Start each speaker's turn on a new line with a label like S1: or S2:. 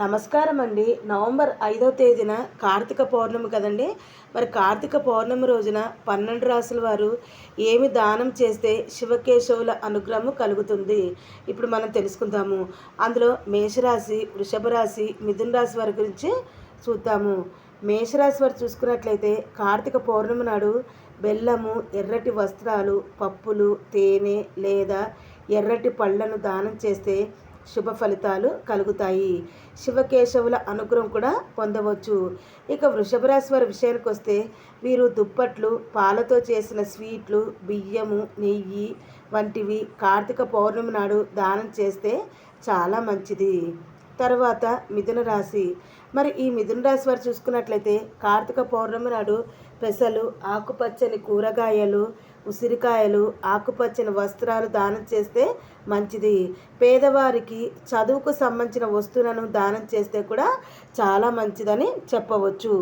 S1: నమస్కారం అండి నవంబర్ ఐదవ తేదీన కార్తీక పౌర్ణమి కదండి. మరి కార్తీక పౌర్ణమి రోజున పన్నెండు రాసుల వారు ఏమి దానం చేస్తే శివకేశవుల అనుగ్రహం కలుగుతుంది? ఇప్పుడు మనం తెలుసుకుందాము. అందులో మేషరాశి వృషభ రాశి మిథున రాశి వారి గురించి చూద్దాము. మేషరాశి వారు చూసుకున్నట్లయితే కార్తీక పౌర్ణమి నాడు బెల్లము ఎర్రటి వస్త్రాలు పప్పులు తేనె లేదా ఎర్రటి పళ్ళను దానం చేస్తే శుభ ఫలితాలు కలుగుతాయి. శివకేశవుల అనుగ్రహం కూడా పొందవచ్చు. ఇక వృషభ రాశి వారి విషయానికి వస్తే వీరు దుప్పట్లు పాలతో చేసిన స్వీట్లు బియ్యము నెయ్యి వంటివి కార్తీక పౌర్ణమి నాడు దానం చేస్తే చాలా మంచిది. తర్వాత మిథున రాశి. మరి ఈ మిథున రాశి వారు చూసుకున్నట్లయితే కార్తీక పౌర్ణమి నాడు పెసలు ఆకుపచ్చని కూరగాయలు ఉసిరికాయలు ఆకుపచ్చని వస్త్రాలు దానం చేస్తే మంచిది. పేదవారికి చదువుకు సంబంధించిన వస్తువులను దానం చేస్తే కూడా చాలా మంచిదని చెప్పవచ్చు.